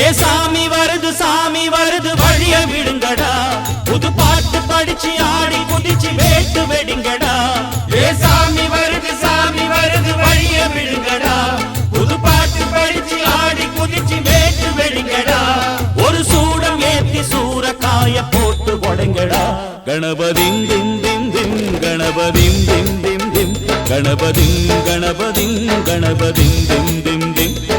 ஏ சாமி வருது சாமி வருது வழிய விடுங்கடா. புது பாட்டு படிச்சு ஆடி குதிச்சு வேட்டு வெடிங்கடா. ஏ சாமி வருது சாமி வருது வழிய விடுங்கடா. புது பாட்டு படிச்சு ஆடி குதிச்சு வேட்டு வெடிங்கடா. ஒரு சூடம் ஏத்தி சூற காய போட்டு கொடைங்கடா கணபதிங் திம் திம் திம் கணபதிங் திம் திம் திம் கணபதிங் கணபதிங் கணபதிங் திம்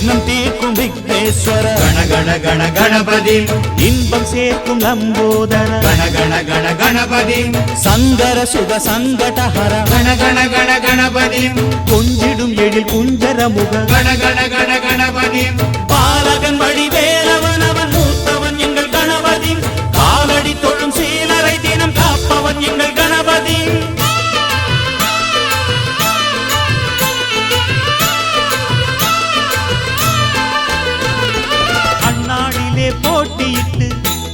விக்னம் தீர்க்கும் விக்னேஸ்வர கண கண கண கணபதிம் இன்பம் சேர்க்கும் லம்போதர கண கண கண கணபதிம் சங்கர சுக சங்கடஹர. கண கண கண கணபதிம் கொஞ்சிடும் எழில் குஞ்சர முக கண கண கண கணபதிம் பாலகன் வடிவேலவன்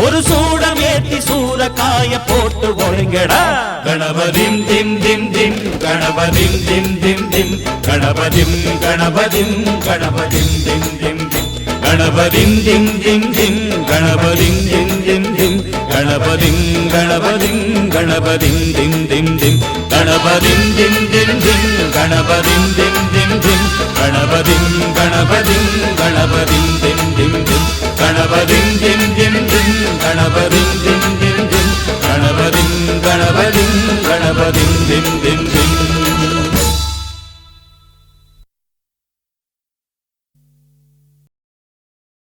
ஒரு சூடம் ஏத்தி சூறக்காய போட்டு ஒழுங்கடா கணபதிம் திம் திம் திம் கணபதிம் திம் திம் திம் கணபதிம் கணபதிம் கணபதிம் திம் திம் திம் கணபதிம் திம் திம் திம் கணபதிம் திம் திம் திம் கணபதிம் கணபதிம் கணபதிம் திம் திம் திம் கணபதிம் திம் திம் திம் கணபதிம் திம் திம் திம் கணபதிம் கணபதிம் கணபதிம் திம் திம் திம் கணபதிம் திம் திம் திம் கணபதிம் திம் திம் திம் கணபதிம்